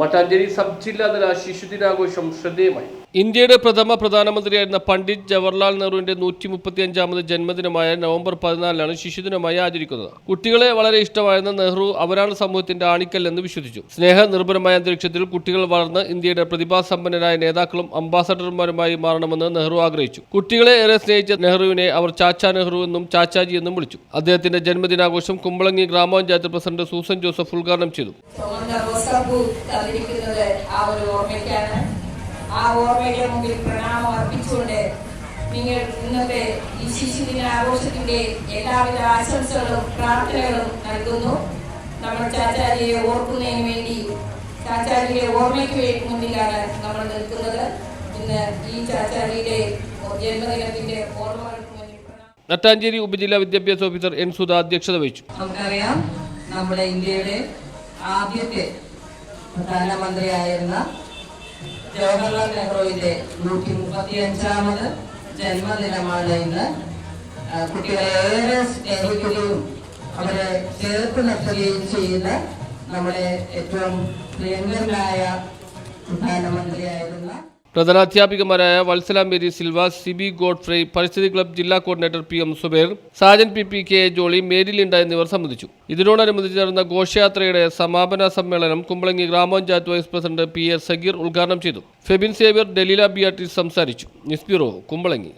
Mattancherry sub ജില്ലാതല ശിശുദിനാഘോഷം ശ്രദ്ധേയമായി. ഇന്ത്യയുടെ പ്രഥമ പ്രധാനമന്ത്രിയായിരുന്ന പണ്ഡിറ്റ് ജവഹർലാൽ നെഹ്റുവിന്റെ നൂറ്റി മുപ്പത്തി അഞ്ചാമത് ജന്മദിനമായ നവംബർ പതിനാലിനാണ് ശിശുദിനമായി ആചരിക്കുന്നത്. കുട്ടികളെ വളരെ ഇഷ്ടമായിരുന്ന നെഹ്റു അവരാണ് സമൂഹത്തിന്റെ ആണിക്കല്ലെന്ന് വിശ്വസിച്ചു. സ്നേഹ നിർഭരമായ അന്തരീക്ഷത്തിൽ കുട്ടികൾ വളർന്ന് ഇന്ത്യയുടെ പ്രതിഭാസമ്പന്നരായ നേതാക്കളും അംബാസഡർമാരുമായി മാറണമെന്ന് നെഹ്റു ആഗ്രഹിച്ചു. കുട്ടികളെ ഏറെ സ്നേഹിച്ച നെഹ്റുവിനെ അവർ ചാച്ചാ നെഹ്റു എന്നും ചാച്ചാജി എന്നും വിളിച്ചു. അദ്ദേഹത്തിന്റെ ജന്മദിനാഘോഷം കുമ്പളങ്ങി ഗ്രാമപഞ്ചായത്ത് പ്രസിഡന്റ് സൂസൻ ജോസഫ് ഉദ്ഘാടനം ചെയ്തു. തന്നിരിക്കുന്നത് ആ ഒരു ഓർമ്മയ്ക്കാണ്. ആ ഓർമ്മയുടെ മുമ്പിൽ പ്രണാമം അർപ്പിച്ചുകൊണ്ട് നിങ്ങൾ ഇന്നത്തെ ഈ ശിശുദിന ആഘോഷത്തിന്റെ എല്ലാവിധ ആശംസകളും പ്രാർത്ഥനകളും നൽകുന്നു. നമ്മൾ ചാച്ചാജിയെ ഓർക്കുന്നതിന് വേണ്ടി ചാച്ചാജിയുടെ ഓർമ്മയ്ക്ക് മുന്നിലാണ് നമ്മൾ നിൽക്കുന്നത്. ഇന്ന് ഈ ചാച്ചാജിയുടെ ജന്മദിനത്തിന്റെ ഓർമ്മകൾക്ക് മുന്നിൽ നട്ടാഞ്ചേരി ഉപജില്ലാ വിദ്യാഭ്യാസ ഓഫീസർ എൻ സുധ അധ്യക്ഷത വഹിച്ചു. നമുക്കറിയാം നമ്മുടെ ഇന്ത്യയുടെ ആദ്യത്തെ പ്രധാനമന്ത്രിയായിരുന്ന ജവഹർലാൽ നെഹ്റുവിന്റെ നൂറ്റി മുപ്പത്തി അഞ്ചാമത് ജന്മദിനമാണ് ഇന്ന്. കുട്ടികളെ ഏറെ സ്നേഹിക്കുകയും അവരെ ചേർത്ത് നിർത്തുകയും ചെയ്യുന്ന നമ്മുടെ ഏറ്റവും പ്രിയങ്കരനായ പ്രധാനമന്ത്രിയായിരുന്ന പ്രധാനാധ്യാപികമാരായ വത്സല മേരി സിൽവ സിബി ഗോഡ്ഫ്രൈ പരിസ്ഥിതി ക്ലബ് ജില്ലാ coordinator P M Subair Sajan P P K Jolly Mary Linda എന്നിവർ സംബന്ധിച്ചു. ഇതിനോടനുബന്ധിച്ച് നടന്ന ഘോഷയാത്രയുടെ സമാപന സമ്മേളനം കുമ്പളങ്ങി ഗ്രാമപഞ്ചായത്ത് vice president P A Sageer ഉദ്ഘാടനം ചെയ്തു. ഫെബിൻ സേവ്യർ ഡെലില ബിയാട്ടിസ് സംസാരിച്ചു. News bureau Kumbalangi.